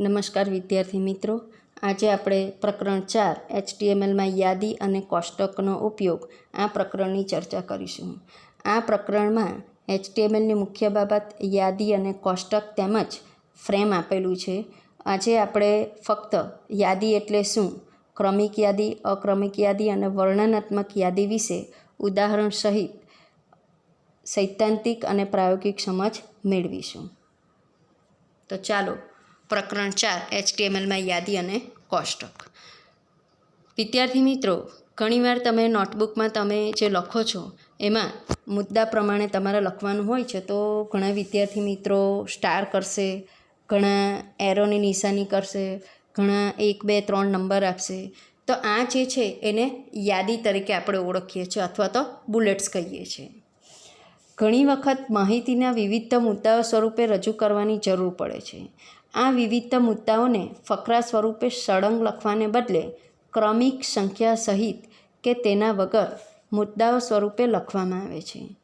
નમસ્કાર વિદ્યાર્થી મિત્રો. આજે આપણે પ્રકરણ ચાર, એચટીએમએલમાં યાદી અને કોષ્ટકનો ઉપયોગ આ પ્રકરણની ચર્ચા કરીશું. આ પ્રકરણમાં એચટીએમએલની મુખ્ય બાબત યાદી અને કોષ્ટક તેમજ ફ્રેમ આપેલું છે. આજે આપણે ફક્ત યાદી એટલે શું? ક્રમિક યાદી, અક્રમિક યાદી અને વર્ણનાત્મક યાદી વિશે ઉદાહરણ સહિત સૈદ્ધાંતિક અને પ્રાયોગિક સમજ મેળવીશું. તો ચાલો પ્રકરણ ચાર એચટીએમએલમાં યાદી અને કોષ્ટક. વિદ્યાર્થી મિત્રો, ઘણીવાર તમે નોટબુકમાં તમે જે લખો છો, એમાં મુદ્દા પ્રમાણે તમારે લખવાનું હોય છે, તો ઘણા વિદ્યાર્થી મિત્રો સ્ટાર કરશે, ઘણા એરોની નિશાની કરશે, ઘણા એક, બે, ત્રણ નંબર આપશે. તો આ જે છે, એને યાદી તરીકે આપણે ઓળખીએ છીએ અથવા તો બુલેટ્સ કહીએ છીએ. ઘણી વખત માહિતીના વિવિધ મુદ્દાઓ સ્વરૂપે રજૂ કરવાની જરૂર પડે છે. આ વિવિધ મુદ્દાઓને ફકરા સ્વરૂપે સળંગ લખવાને બદલે ક્રમિક સંખ્યા સહિત કે તેના વગર મુદ્દાઓ સ્વરૂપે લખવામાં આવે છે.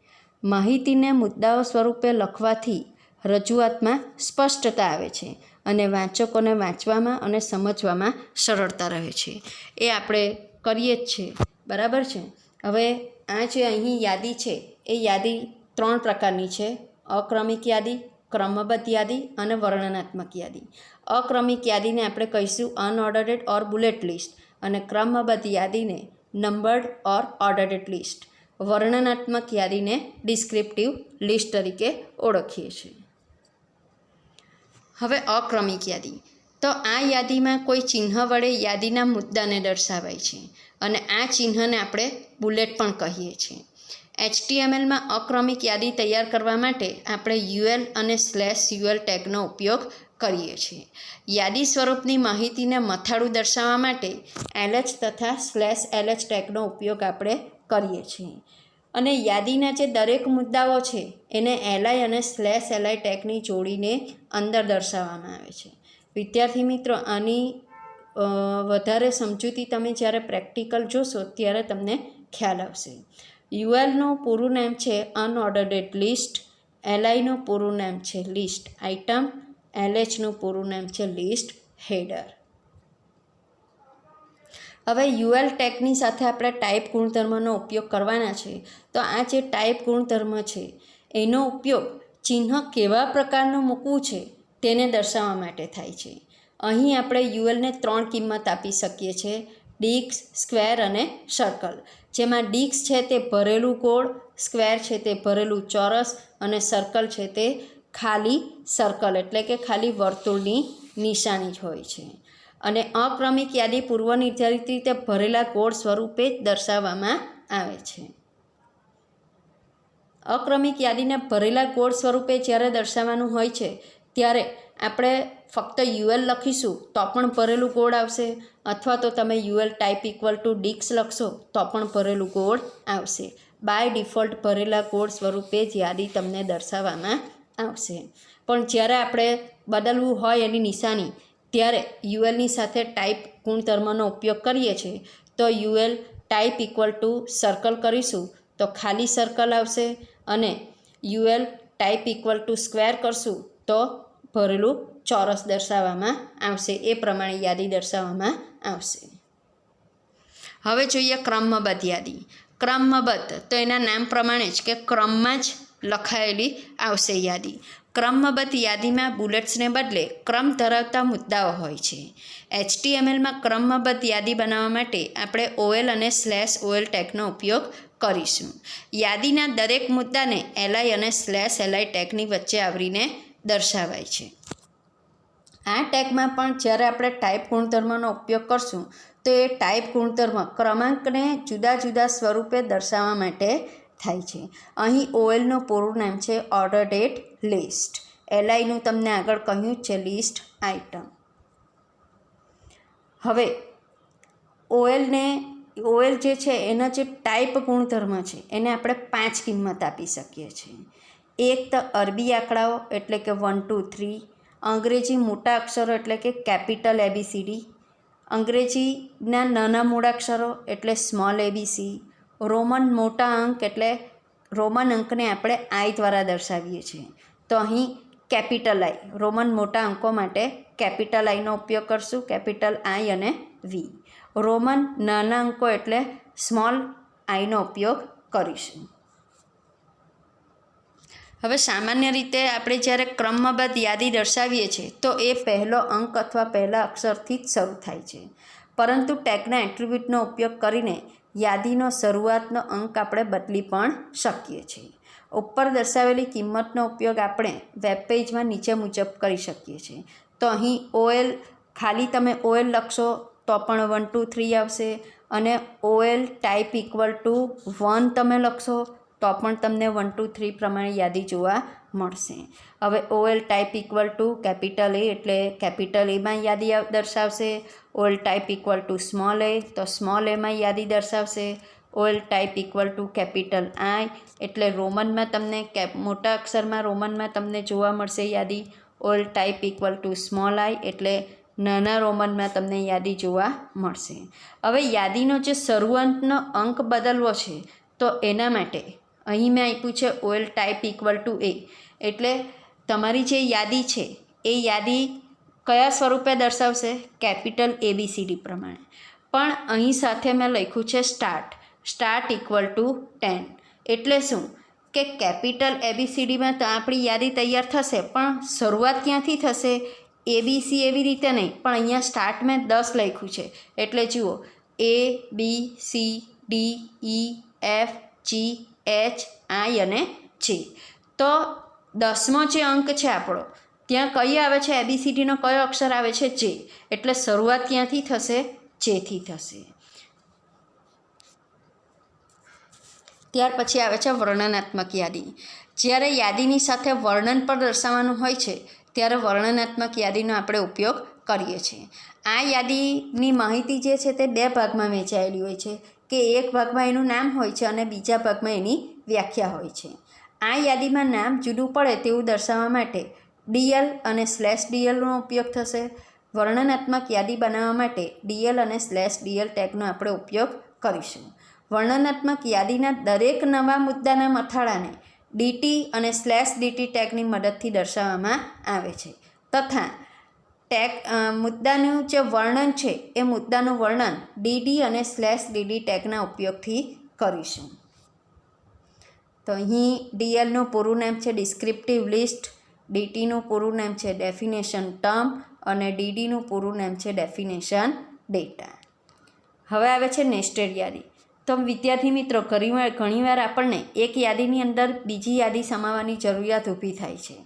માહિતીને મુદ્દાઓ સ્વરૂપે લખવાથી રજૂઆતમાં સ્પષ્ટતા આવે છે અને વાંચકોને વાંચવામાં અને સમજવામાં સરળતા રહે છે. એ આપણે કરીએ જ છીએ. બરાબર છે? હવે આ જે અહીં યાદી છે, એ યાદી ત્રણ પ્રકારની છે. અક્રમિક યાદી ક્રમબદ્ધ યાદી અને વર્ણનાત્મક યાદી. અક્રમિક યાદીને આપણે કહીશું અનઓર્ડરેડ ઓર બુલેટ લિસ્ટ અને ક્રમબદ્ધ યાદીને નંબર્ડ ઓર ઓર્ડરેડ લિસ્ટ. વર્ણનાત્મક યાદીને ડિસ્ક્રિપ્ટિવ લિસ્ટ તરીકે ઓળખીએ છીએ. હવે અક્રમિક યાદી. તો આ યાદીમાં કોઈ ચિહ્ન વડે યાદીના મુદ્દાને દર્શાવાય છે અને આ ચિહ્નને આપણે બુલેટ પણ કહીએ છીએ. એચટીએમએલમાં અક્રમિક યાદી તૈયાર કરવા માટે આપણે યુએલ અને સ્લેશ યુએલ ટેગનો ઉપયોગ કરીએ છીએ. યાદી સ્વરૂપની માહિતીને મથાળું દર્શાવવા માટે એલએચ તથા સ્લેશ એલએચ ટેગનો ઉપયોગ આપણે કરીએ છીએ. અને યાદીના જે દરેક મુદ્દાઓ છે, એને એલઆઈ અને સ્લેશ એલઆઈ ટેગની જોડીને અંદર દર્શાવવામાં આવે છે. વિદ્યાર્થી મિત્રો, આની વધારે સમજૂતી તમે જ્યારે પ્રેક્ટિકલ જોશો, ત્યારે તમને ખ્યાલ આવશે. યુએલનું પૂરું નામ છે અનઓર્ડરેડ લિસ્ટ, એલઆઈનું પૂરું નામ છે લિસ્ટ આઇટમ, એલએચનું પૂરું નામ છે લિસ્ટ હેડર. હવે યુએલ ટેગની સાથે આપણે ટાઈપ ગુણધર્મનો ઉપયોગ કરવાના છે. તો આ જે ટાઈપ ગુણધર્મ છે, એનો ઉપયોગ ચિહ્ન કેવા પ્રકારનું મૂકવું છે તેને દર્શાવવા માટે થાય છે. અહીં આપણે યુએલને ત્રણ કિંમત આપી શકીએ છીએ. ડિક્સ, સ્ક્વેર અને સર્કલ. જેમાં ડિક્સ છે તે ભરેલું ગોળ, સ્ક્વેર છે તે ભરેલું ચોરસ અને સર્કલ છે તે ખાલી સર્કલ, એટલે કે ખાલી વર્તુળની નિશાની જ હોય છે. અને અક્રમિક યાદી પૂર્વ નિર્ધારિત રીતે ભરેલા ગોળ સ્વરૂપે જ દર્શાવવામાં આવે છે. અક્રમિક યાદીને ભરેલા ગોળ સ્વરૂપે જ્યારે દર્શાવવાનું હોય છે ત્યારે આપણે ફક્ત યુએલ લખીશું તો પણ ભરેલું કોડ આવશે. અથવા તો તમે યુએલ ટાઈપ ઇક્વલ ટુ ડિક્સ લખશો તો પણ ભરેલું ગોળ આવશે. બાય ડિફોલ્ટ ભરેલા કોડ સ્વરૂપે જ યાદી તમને દર્શાવવામાં આવશે. પણ જ્યારે આપણે બદલવું હોય એની નિશાની, ત્યારે યુએલની સાથે ટાઈપ ગુણધર્મનો ઉપયોગ કરીએ છીએ, તો UL type equal to circle કરીશું, તો ખાલી સર્કલ આવશે અને UL type equal to square કરશું, તો ભરેલું ચોરસ દર્શાવવામાં આવશે. એ પ્રમાણે યાદી દર્શાવવામાં આવશે. હવે જોઈએ ક્રમબદ્ધ યાદી. ક્રમબદ્ધ તો એના નામ પ્રમાણે જ કે ક્રમમાં જ લખાયેલી આવશે યાદી. ક્રમબદ્ધ યાદીમાં બુલેટ્સને બદલે ક્રમ ધરાવતા મુદ્દાઓ હોય છે. એચટીએમએલમાં ક્રમબદ્ધ યાદી બનાવવા માટે આપણે ઓએલ અને સ્લેશ ઓએલ ટેગનો ઉપયોગ કરીશું. યાદીના દરેક મુદ્દાને એલઆઈ અને સ્લેશ એલઆઈ ટેગની વચ્ચે આવરીને દર્શાવાય છે. આ ટેગમાં પણ જ્યારે આપણે ટાઈપ ગુણધર્મનો ઉપયોગ કરશું, તો એ ટાઈપ ગુણધર્મ ક્રમાંકને જુદા જુદા સ્વરૂપે દર્શાવવા માટે થાય છે. અહીં ઓએલનું પૂરું નામ છે ઓર્ડર ડેટ લિસ્ટ. એલઆઈનું તમને આગળ કહ્યું છે લિસ્ટ આઇટમ. હવે, ઓએલને, ઓએલ જે છે એના જે ટાઈપ ગુણધર્મ છે, એને આપણે પાંચ કિંમત આપી શકીએ છીએ. એક તો અરબી આંકડાઓ એટલે કે વન ટુ થ્રી અંગ્રેજી મોટા અક્ષરો એટલે કે કેપિટલ એબીસીડી અંગ્રેજીના નાના મૂળાક્ષરો એટલે સ્મોલ એબીસી રોમન મોટા અંક એટલે રોમન અંકને આપણે આઈ દ્વારા દર્શાવીએ છીએ. તો અહીં કેપિટલ આઈ રોમન મોટા અંકો માટે કેપિટલ આઈનો ઉપયોગ કરશું. કેપિટલ આઈ અને વી રોમન નાના અંકો એટલે સ્મોલ આઈનો ઉપયોગ કરીશું. હવે સામાન્ય રીતે આપણે જ્યારે ક્રમબદ્ધ યાદી દર્શાવીએ છીએ, તો એ પહેલો અંક અથવા પહેલા અક્ષરથી જ શરૂ થાય છે. પરંતુ ટેગના એટ્રીબ્યુટનો ઉપયોગ કરીને યાદીનો શરૂઆતનો અંક આપણે બદલી પણ શકીએ છીએ. ઉપર દર્શાવેલી કિંમતનો ઉપયોગ આપણે વેબ પેજમાં નીચે મુજબ કરી શકીએ છીએ. તો અહીં ઓએલ, ખાલી તમે ઓએલ લખશો તો પણ વન, ટુ, થ્રી આવશે અને OL type equal to one તમે લખશો તો પણ તમને વન ટુ થ્રી પ્રમાણે યાદી જોવા મળશે. હવે OL type equal to capital A એટલે કેપિટલ એમાં યાદી દર્શાવશે. OL type equal to small A તો સ્મોલ એમાં યાદી દર્શાવશે. OL type equal to capital I એટલે રોમનમાં તમને કેપ, મોટા અક્ષરમાં રોમનમાં તમને જોવા મળશે યાદી. OL type equal to small I એટલે નાના રોમનમાં તમને યાદી જોવા મળશે. હવે યાદીનો જે શરૂઆતનો અંક બદલવો છે, તો એના માટે અહીં મેં આપ્યું છે OL type equal to A. એટલે તમારી જે યાદી છે, એ યાદી કયા સ્વરૂપે દર્શાવશે? કેપિટલ એબીસીડી પ્રમાણે. પણ અહીં સાથે મેં લખ્યું છે start. Start equal to ten. એટલે શું? કે કેપિટલ એબીસીડીમાં તો આપણી યાદી તૈયાર થશે, પણ શરૂઆત ક્યાંથી થશે? એબીસી એવી રીતે નહીં, પણ અહીંયા સ્ટાર્ટ મેં દસ લખ્યું છે. એટલે જુઓ. A B C D E F G H I અને જે તો દસમો જે અંક છે આપણો, ત્યાં કઈ આવે છે? એબીસીડીનો કયો અક્ષર આવે છે? જે એટલે શરૂઆત ક્યાંથી થશે જેથી થશે. ત્યાર પછી આવે છે વર્ણનાત્મક યાદી. જ્યારે યાદીની સાથે વર્ણન પણ દર્શાવવાનું હોય છે, ત્યારે વર્ણનાત્મક યાદીનો આપણે ઉપયોગ કરીએ છીએ. આ યાદીની માહિતી જે છે તે બે ભાગમાં વહેંચાયેલી હોય છે, કે એક ભાગમાં એનું નામ હોય છે અને બીજા ભાગમાં એની વ્યાખ્યા હોય છે. આ યાદીમાં નામ જુદું પડે તેવું દર્શાવવા માટે ડીએલ અને સ્લેશ ડીએલનો ઉપયોગ થશે. વર્ણનાત્મક યાદી બનાવવા માટે ડીએલ અને સ્લેશ ડીએલ ટેગનો આપણે ઉપયોગ કરીશું. વર્ણનાત્મક યાદીના દરેક નવા મુદ્દાના મથાળાને ડીટી અને સ્લેશ ડીટી ટેગની મદદથી દર્શાવવામાં આવે છે. તથા ટેગ મુદ્દાનું જે વર્ણન છે, એ મુદ્દાનું વર્ણન ડીડી અને સ્લેશ ડીડી ટેગના ઉપયોગથી કરીશું. તો અહીં ડીએલનું પૂરું નામ છે ડિસ્ક્રિપ્ટિવ લિસ્ટ, ડીટીનું પૂરું નામ છે ડેફિનેશન ટર્મ અને ડીડીનું પૂરું નામ છે ડેફિનેશન ડેટા. હવે આવે છે નેસ્ટેડ યાદી. તો વિદ્યાર્થી મિત્રો ઘણીવાર ઘણીવાર આપણને એક યાદીની અંદર બીજી યાદી સમાવવાની જરૂરિયાત ઊભી થાય છે.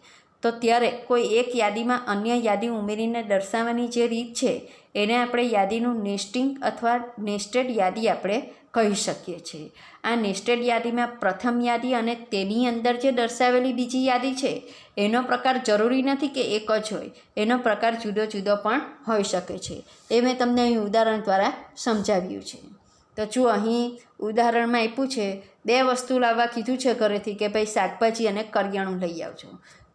તો ત્યારે કોઈ એક યાદીમાં અન્ય યાદી ઉમેરીને દર્શાવવાની જે રીત છે, એને આપણે યાદીનું નેસ્ટિંગ અથવા નેસ્ટેડ યાદી આપણે કહી શકીએ છીએ. આ નેસ્ટેડ યાદીમાં પ્રથમ યાદી અને તેની અંદર જે દર્શાવેલી બીજી યાદી છે, એનો પ્રકાર જરૂરી નથી કે એક જ હોય, એનો પ્રકાર જુદો જુદો પણ હોઈ શકે છે. એ મેં તમને અહીં ઉદાહરણ દ્વારા સમજાવ્યું છે. તો જો અહીં ઉદાહરણમાં આપ્યું છે, બે વસ્તુ લાવવા કીધું છે ઘરેથી કે ભાઈ શાકભાજી અને કરિયાણું લઈ આવજો.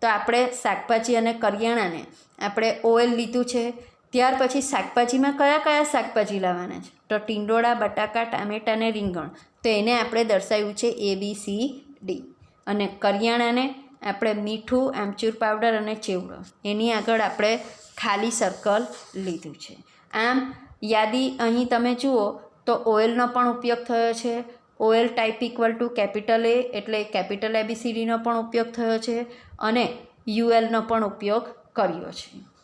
તો આપણે શાકભાજી અને કરિયાણાને આપણે ઓઇલ લીધું છે. ત્યાર પછી શાકભાજીમાં કયા કયા શાકભાજી લાવવાના છે? તો ટીંડોળા, બટાકા, ટામેટાં અને રીંગણ. તો એને આપણે દર્શાવ્યું છે એ બી સી ડી અને કરિયાણાને આપણે મીઠું, આમચૂર પાવડર અને ચેવડો. એની આગળ આપણે ખાલી સર્કલ લીધું છે. આમ યાદી અહીં તમે જુઓ તો ઓઇલનો પણ ઉપયોગ થયો છે. OL type equal to capital A એટલે કેપિટલ એબીસીડીનો પણ ઉપયોગ થયો છે અને યુએલનો પણ ઉપયોગ કર્યો છે.